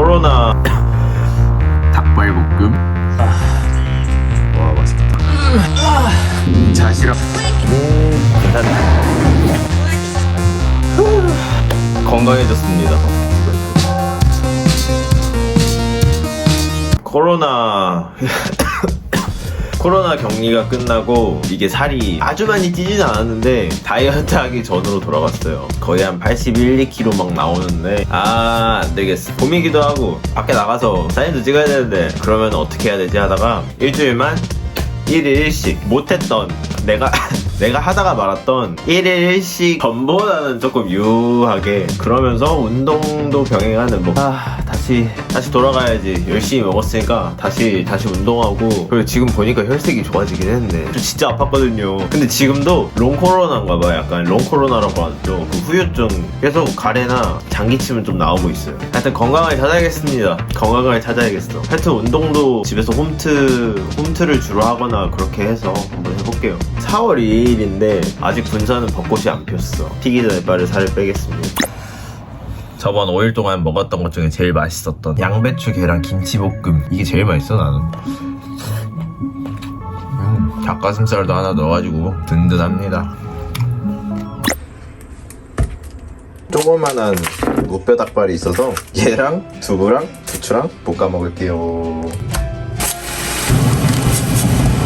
코로나. 닭발볶음? 와 맛있겠다. 자시락 건강해졌습니다. 코로나 코로나 격리가 끝나고 이게 살이 아주 많이 찌지는 않았는데 다이어트 하기 전으로 돌아갔어요. 거의 한 81, 2kg 막 나오는데 아 안 되겠어. 봄이기도 하고 밖에 나가서 사진도 찍어야 되는데 그러면 어떻게 해야 되지 하다가 일주일만 1일 1식 못했던 내가 내가 하다가 말았던 1일 1식 전보다는 조금 유하게 그러면서 운동도 병행하는 뭐. 아 다시 다시 돌아가야지. 열심히 먹었으니까 다시 다시 운동하고. 그리고 지금 보니까 혈색이 좋아지긴 했네. 저 진짜 아팠거든요. 근데 지금도 롱 코로나인가 봐 약간 롱 코로나라고 하죠. 그 후유증 계속 가래나 장기침은 좀 나오고 있어요. 하여튼 건강을 찾아야겠습니다. 건강을 찾아야겠어. 하여튼 운동도 집에서 홈트 홈트를 주로 하거나 그렇게 해서 한번 해볼게요 4월 2일인데 아직 군사는 벚꽃이 안 폈어. 피기 전에 빠르 살을 빼겠습니다. 저번 5일 동안 먹었던 것 중에 제일 맛있었던 양배추 계란 김치볶음. 이게 제일 맛있어 나는. 음, 닭가슴살도 하나 넣어가지고 든든합니다. 조그만한 무뼈 닭발이 있어서 얘랑 두부랑 부추랑 볶아 먹을게요.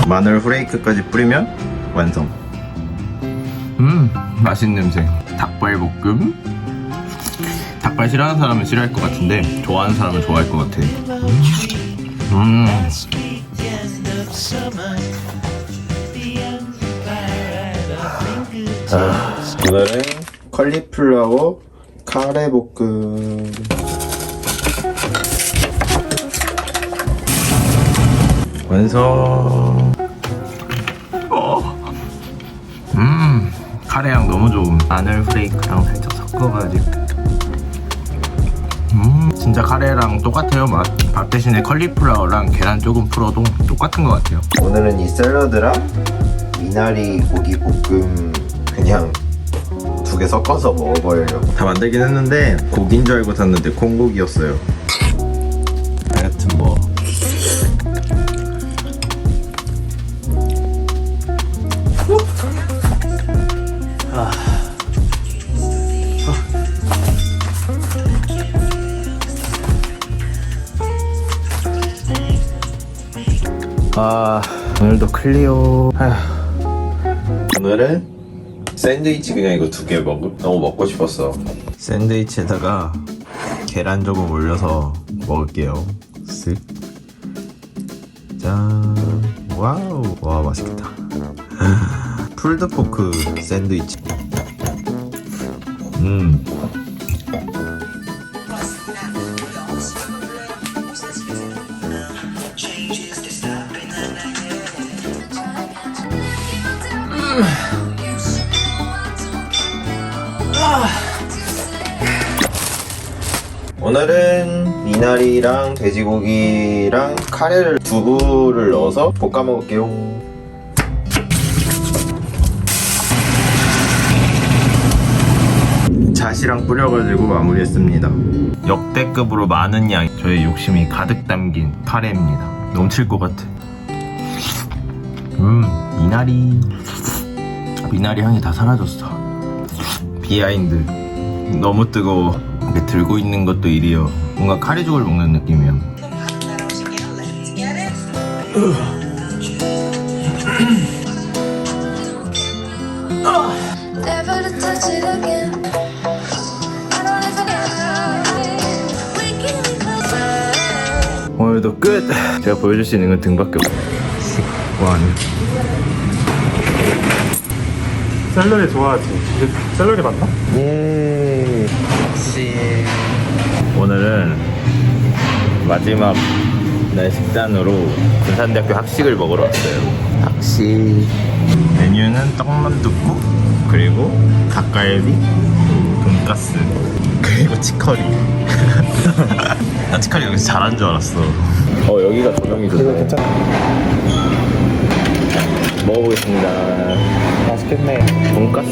마늘 후레이크까지 뿌리면 완성. 음 맛있는 냄새. 닭발볶음? 닭발 싫어하는 사람은 싫어할 것 같은데 좋아하는 사람은 좋아할 것 같아. 음. 오늘은 컬리플라워 카레 볶음. 완성 음, 카레향 너무 좋음. 마늘 프레이크랑 살짝 섞어가지고. 음, 진짜 카레랑 똑같아요, 맛. 밥 대신에 컬리플라워랑 계란 조금 풀어도 똑같은 것 같아요. 오늘은 이 샐러드랑 미나리 고기 볶음 그냥 두 개 섞어서 먹어보려고 다 만들긴 했는데 고기인 줄 알고 샀는데 콩고기였어요 아 오늘도 클리어 아휴. 오늘은 샌드위치 그냥 이거 두 개 먹을 너무 먹고 싶었어 샌드위치에다가 계란 조금 올려서 먹을게요 쓱 짠. 와우. 와, 맛있겠다. 풀드포크 샌드위치. 음. 오늘은 미나리랑 돼지고기랑 카레를 두부를 넣어서 볶아 먹을게요. 잣이랑 뿌려가지고 마무리했습니다. 역대급으로 많은 양, 저의 욕심이 가득 담긴 카레입니다. 넘칠 것 같아. 음, 미나리. 미나리 향이 다 사라졌어. 비하인드. 너무 뜨거워. 이렇게 들고 있는 것도 일이요. 뭔가 카레죽을 먹는 느낌이야. 오늘도 끝! 제가 보여줄 수 있는 건 등밖에 없어. 원. 샐러리 좋아하지. 샐러리 맞나? 예. 역시. 오늘은 마지막 날 식단으로 군산대학교 학식을 먹으러 왔어요. 학식. 메뉴는 떡만둣국, 그리고 닭갈비, 돈가스, 그리고 치커리. 나 치커리 여기서 잘한 줄 알았어. 어, 여기가 조명이 좋네. 괜찮아. 먹어보겠습니다. 맛있겠네. 돈가스.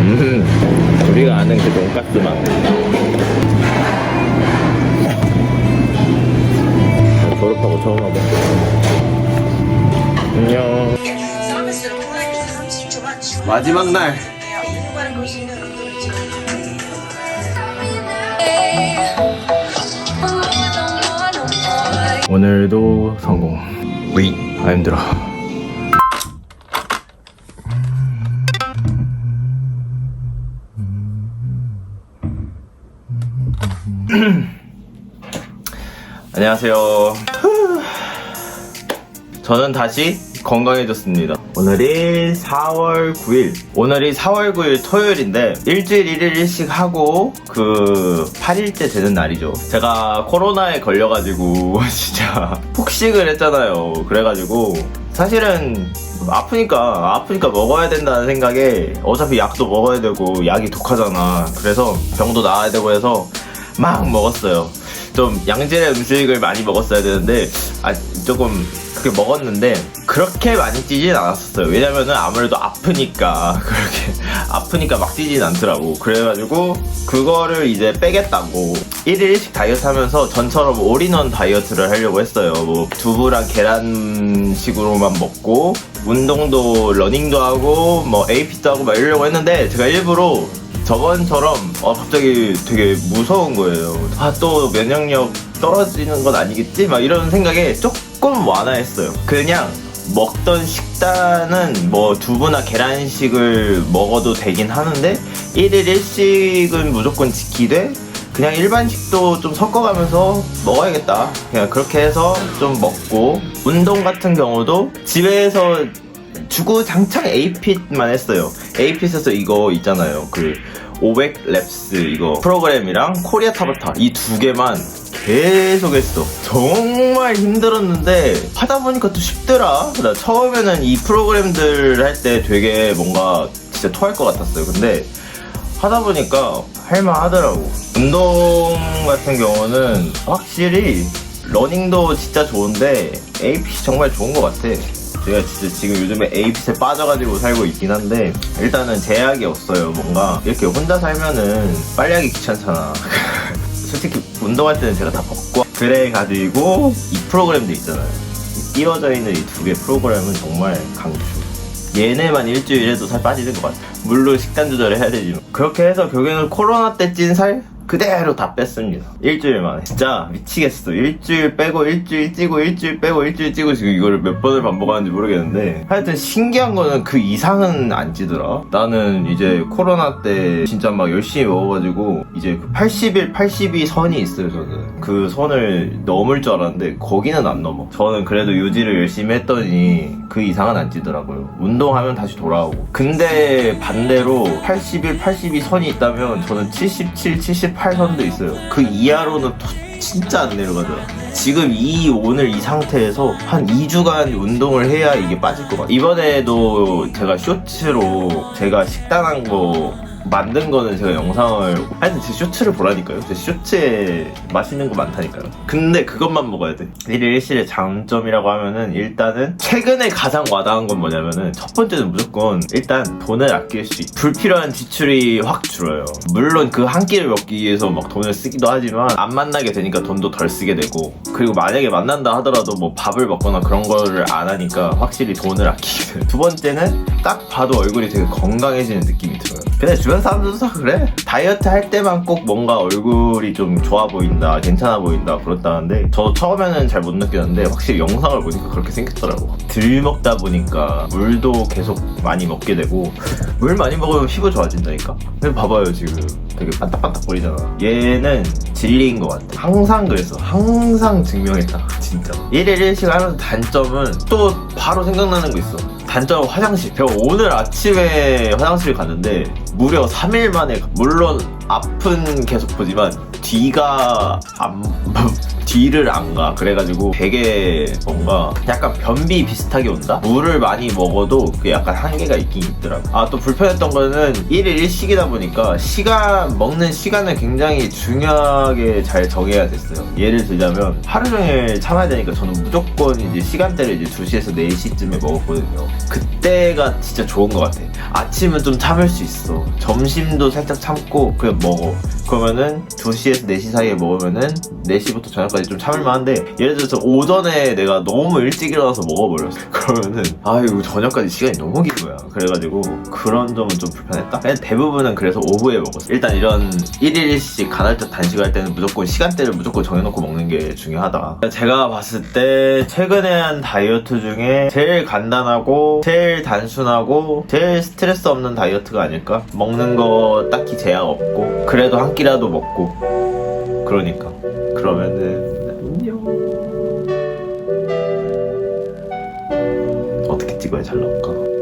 음, 우리가 아는 그 돈가스 맛. 졸업하고 처음 와봐. 안녕. 마지막 날. 오늘도 성공. 위. 아 힘들어. 안녕하세요. 후. 저는 다시 건강해졌습니다. 오늘이 4월 9일. 오늘이 4월 9일 토요일인데 일주일 1일 일씩 하고 그 8일째 되는 날이죠. 제가 코로나에 걸려가지고 진짜 폭식을 했잖아요. 그래가지고 사실은 아프니까 아프니까 먹어야 된다는 생각에 어차피 약도 먹어야 되고 약이 독하잖아. 그래서 병도 나아야 되고 해서 막 먹었어요. 좀 양질의 음식을 많이 먹었어야 되는데 아 조금 그렇게 먹었는데 그렇게 많이 찌진 않았었어요. 왜냐면은 아무래도 아프니까 그렇게 아프니까 막 찌진 않더라고. 그래가지고 그거를 이제 빼겠다고 1일 1식 다이어트 하면서 전처럼 올인원 다이어트를 하려고 했어요. 뭐 두부랑 계란식으로만 먹고 운동도 러닝도 하고 뭐 AP도 하고 막 이러려고 했는데 제가 일부러 저번처럼 어, 갑자기 되게 무서운 거예요. 아 또 면역력 떨어지는 건 아니겠지? 막 이런 생각에 조금 완화했어요. 그냥 먹던 식단은 뭐 두부나 계란식을 먹어도 되긴 하는데 1일 1식은 무조건 지키되 그냥 일반식도 좀 섞어가면서 먹어야겠다. 그냥 그렇게 해서 좀 먹고 운동 같은 경우도 집에서 주구장창 에이핏만 했어요. 에이핏에서 이거 있잖아요. 그 500랩스 이거 프로그램이랑 코리아 타바타 이 두 개만 계속 했어. 정말 힘들었는데 하다 보니까 또 쉽더라. 나 처음에는 이 프로그램들 할 때 되게 뭔가 진짜 토할 것 같았어요. 근데 하다 보니까 할만하더라고. 운동 같은 경우는 확실히 러닝도 진짜 좋은데 AP 정말 좋은 것 같아. 제가 진짜 지금 요즘에 AP에 빠져가지고 살고 있긴 한데 일단은 제약이 없어요. 뭔가 이렇게 혼자 살면은 빨리 하기 귀찮잖아. 솔직히 운동할 때는 제가 다 벗고 그래가지고 이 프로그램도 있잖아요. 이 띄워져 있는 이 두 개 프로그램은 정말 강추. 얘네만 일주일에도 살 빠지는 것 같아. 물론 식단 조절을 해야 되지만. 그렇게 해서 결국에는 코로나 때 찐 살 그대로 다 뺐습니다. 일주일 만에. 진짜 미치겠어. 일주일 빼고 일주일 찌고 일주일 빼고 일주일 찌고 지금 이거를 몇 번을 반복하는지 모르겠는데 하여튼 신기한 거는 그 이상은 안 찌더라. 나는 이제 코로나 때 진짜 막 열심히 먹어가지고 이제 그 80일, 82 선이 있어요, 저는. 그 선을 넘을 줄 알았는데 거기는 안 넘어. 저는 그래도 유지를 열심히 했더니 그 이상은 안 찌더라고요. 운동하면 다시 돌아오고. 근데 반대로 81, 82 선이 있다면 저는 77, 78 선도 있어요. 그 이하로는 또 진짜 안 내려가더라. 지금 이 오늘 이 상태에서 한 2주간 운동을 해야 이게 빠질 것 같아요. 이번에도 제가 쇼츠로 제가 식단한 거 만든 거는 제가 영상을 하여튼 제 쇼츠를 보라니까요. 제 쇼츠에 맛있는 거 많다니까요. 근데 그것만 먹어야 돼. 1일 1실의 장점이라고 하면은 일단은 최근에 가장 와닿은 건 뭐냐면은 첫 번째는 무조건 일단 돈을 아낄 수 있. 불필요한 지출이 확 줄어요. 물론 그 한 끼를 먹기 위해서 막 돈을 쓰기도 하지만 안 만나게 되니까 돈도 덜 쓰게 되고 그리고 만약에 만난다 하더라도 뭐 밥을 먹거나 그런 거를 안 하니까 확실히 돈을 아끼게 돼요. 두 번째는 딱 봐도 얼굴이 되게 건강해지는 느낌이 들어요. 근데 주변 사람들도 다 그래. 다이어트 할 때만 꼭 뭔가 얼굴이 좀 좋아 보인다, 괜찮아 보인다 그렇다는데 저도 처음에는 잘 못 느꼈는데 확실히 영상을 보니까 그렇게 생겼더라고. 들 먹다 보니까 물도 계속 많이 먹게 되고 물 많이 먹으면 피부 좋아진다니까. 근데 봐봐요 지금 되게 반딱반딱 거리잖아. 얘는 진리인 것 같아. 항상 그랬어. 항상 증명했다. 진짜. 1일 1식 하면서 단점은 또 바로 생각나는 거 있어. 단점은 화장실. 제가 오늘 아침에 화장실 갔는데 무려 3일 만에 가- 물론 앞은 계속 보지만 뒤가 안 뒤를 안 가. 그래가지고 되게 뭔가 약간 변비 비슷하게 온다? 물을 많이 먹어도 그 약간 한계가 있긴 있더라고. 아, 또 불편했던 거는 1일 1식이다 보니까 시간, 먹는 시간을 굉장히 중요하게 잘 정해야 됐어요. 예를 들자면 하루 종일 참아야 되니까 저는 무조건 이제 시간대를 이제 2시에서 4시쯤에 먹었거든요. 그때가 진짜 좋은 것 같아. 아침은 좀 참을 수 있어. 점심도 살짝 참고 그냥 먹어. 그러면은 2시에서 4시 사이에 먹으면은 4시부터 저녁까지 좀 참을만한데 예를 들어서 오전에 내가 너무 일찍 일어나서 먹어버렸어. 그러면은 아이고 저녁까지 시간이 너무 긴 거야. 그래가지고 그런 점은 좀 불편했다. 그냥 대부분은 그래서 오후에 먹었어. 일단 이런 1일 1식 간헐적 단식할 때는 무조건 시간대를 무조건 정해놓고 먹는 게 중요하다. 제가 봤을 때 최근에 한 다이어트 중에 제일 간단하고 제일 단순하고 제일 스트레스 없는 다이어트가 아닐까? 먹는 거 딱히 제약 없고 그래도 한 끼라도 먹고 그러니까 그러면은 안녕 어떻게 찍어야 잘 나올까?